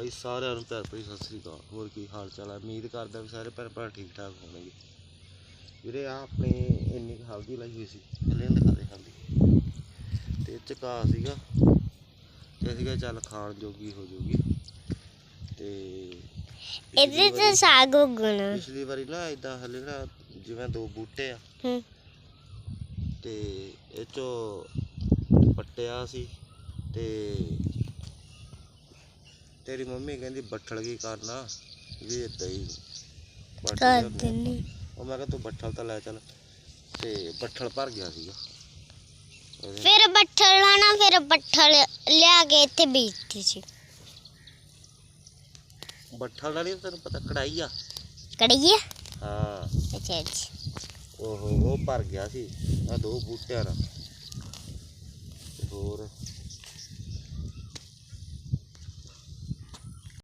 ਬਾਈ ਸਾਰਿਆਂ ਨੂੰ ਪਿਆਰ ਭਰੀ ਸਤਿ ਸ੍ਰੀ ਅਕਾਲ। ਹੋਰ ਕੀ ਹਾਲ ਚਾਲ ਹੈ ਉਮੀਦ ਕਰਦਾ ਵੀ ਸਾਰੇ ਭੈਣ ਭਰਾ ਠੀਕ ਠਾਕ ਹੋਣਗੇ। ਵੀਰੇ ਆ ਆਪਣੇ ਇੰਨੀ ਹਲਦੀ ਲਾਈ ਹੋਈ ਸੀ ਥੱਲੇ ਦਿਖਾ ਦੇ ਹਲਦੀ। ਤੇ ਚਕਾ ਸੀਗਾ ਤੇ ਸੀਗਾ ਚੱਲ ਖਾਣ ਜੋਗੀ ਹੋ ਜੂਗੀ। ਤੇ ਇਹਦੇ ਤੇ ਸਾਗ ਉਗਣਾ। ਪਿਛਲੀ ਵਾਰੀ ਨਾ ਇਦਾਂ ਹਲੇ ਨਾ ਜਿਵੇਂ ਦੋ ਬੂਟੇ ਆ। ਹੂੰ। ਤੇ ਇਹ ਚੋਂ ਪੱਟਿਆ ਸੀ ਤੇ ਤੇਰੀ ਮੰਮੀ ਕਹਿੰਦੀ ਬੱਠਲ ਕੀ ਕਰਨਾ ਵੀ ਏਦਾਂ ਹੀ ਵੱਢ ਕਰ ਲਿਆਉਂਦੇ ਆ। ਦਿੰਨੀ ਉਹ ਮੈਂ ਕਿਹਾ ਤੂੰ ਬੱਠਲ ਤਾਂ ਲੈ ਚੱਲ ਤੇ ਬੱਠਲ ਭਰ ਗਿਆ ਸੀਗਾ ਉਹਦੇ- ਫਿਰ ਬੱਠਲ ਲਾਣਾ ਫਿਰ ਬੱਠਲ ਲਿਆ ਕੇ ਇੱਥੇ ਬੀਜਤੀ ਸੀ ਬੱਠਲ ਦਾ ਨਹੀਂ ਤੈਨੂੰ ਪਤਾ ਕੜਾਈ ਆ ਕੜੀਏ ਹਾਂ ਅੱਛਾ ਅੱਛਾ ਉਹ ਉਹ ਭਰ ਗਿਆ ਸੀ ਆ ਦੋ ਬੂਟਿਆਂ ਨਾਲ ਤੇ ਹੋਰ